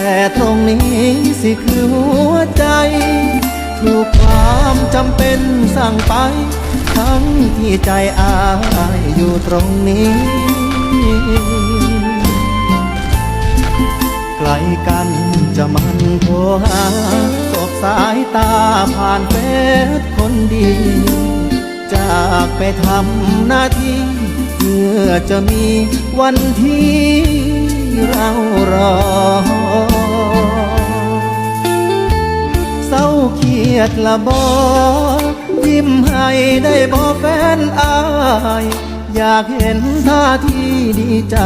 แต่ตรงนี้สิคือหัวใจ ถูกความจำเป็นสั่งไป ทั้งที่ใจอายอยู่ตรงนี้ไกลกันจะมันโทรหาตกสายตาผ่านเฟซคนดี จากไปทำหน้าที่เพื่อจะมีวันที่เรารอ เศร้าเครียดละบอยิ้มให้ได้บอแฟนอาย อยากเห็นท่าทีดีใจ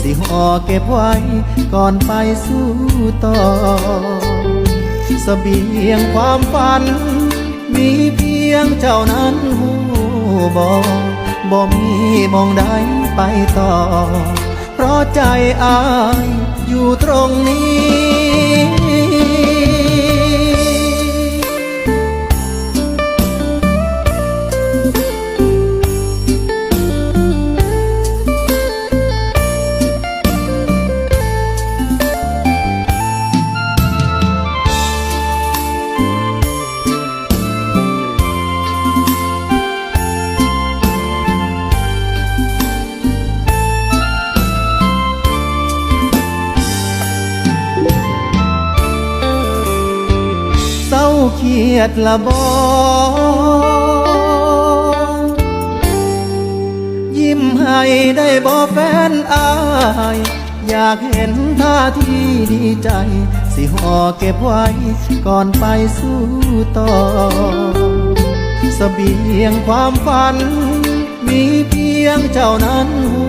สิห่อเก็บไว้ก่อนไปสู้ต่อเสบียงความฝัน มีเพียงเจ้านั้นหูบอบ่มีมองใดไปต่อ เพราะใจอายอยู่ตรงนี้ เครียดละบอยิ้มให้ได้บอแฟนอาย อยากเห็นท่าที่ดีใจ สิห่อเก็บไว้ก่อนไปสู้ต่อเสบียงความฝัน มีเพียงเจ้านั้นหู